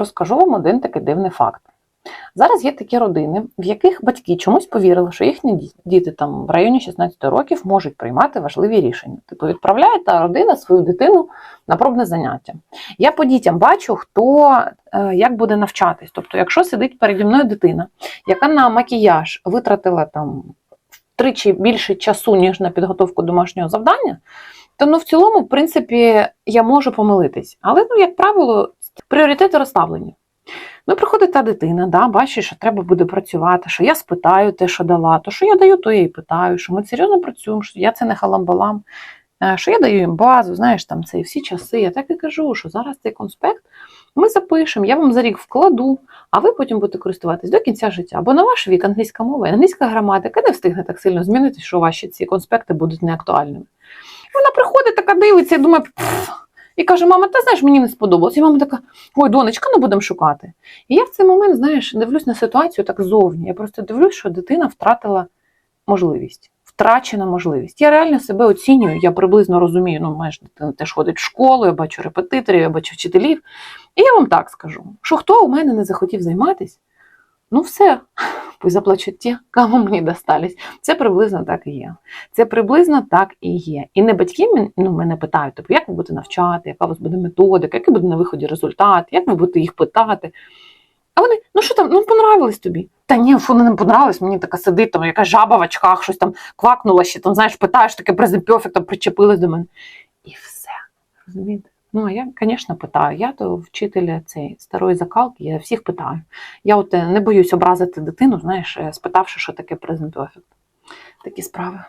розкажу вам один такий дивний факт. Зараз є такі родини, в яких батьки чомусь повірили, що їхні діти там в районі 16 років можуть приймати важливі рішення. Типу відправляє та родина свою дитину на пробне заняття. Я по дітям бачу, хто е, як буде навчатись. Тобто, якщо сидить переді мною дитина, яка на макіяж витратила там втричі більше часу, ніж на підготовку домашнього завдання, то ну в цілому, в принципі, я можу помилитись. Але, ну, як правило, пріоритети розставлені. Ну, приходить та дитина, да, бачить, що треба буде працювати, що я спитаю те, що дала, то що я даю, то я і питаю, що ми серйозно працюємо, що я це не халамбалам, е, що я даю їм базу, знаєш, там це і всі часи. Я так і кажу, що зараз цей конспект ми запишемо, я вам за рік вкладу, а ви потім будете користуватись до кінця життя. Бо на ваш вік англійська мова і англійська граматика не встигне так сильно змінитися, що ваші ці конспекти будуть неактуальними. Вона приходить, така дивиться і думає, і каже: мама, ти знаєш, мені не сподобалось. І мама така, ой, донечка, ну будемо шукати. І я в цей момент, знаєш, дивлюсь на ситуацію так зовні. Я просто дивлюсь, що дитина втратила можливість, втрачена можливість. Я реально себе оцінюю, я приблизно розумію, ну, маєш дитина теж ходить в школу, я бачу репетиторів, я бачу вчителів. І я вам так скажу, що хто у мене не захотів займатися, ну все, пусть заплачуть ті, кому мені достались. Це приблизно так і є. Це приблизно так і є. І не батьки ну, мене питають, типу, як ви будете навчати, яка у вас буде методика, який буде на виході результат, як ви будете їх питати. А вони, ну що там, ну понравилось тобі. Та ні, фу, ну, не понравилось, мені така сидить, там якась жаба в очках, щось там квакнула ще, там, знаєш, питаєш, таке презентпьофік, там причепилась до мене. І все. Розумієте? Ну, а я, звісно, питаю. Я то вчитель цієї старої закалки, я всіх питаю. Я от е, не боюсь образити дитину, знаєш, е, спитавши, що таке презентпьофік. Такі справи.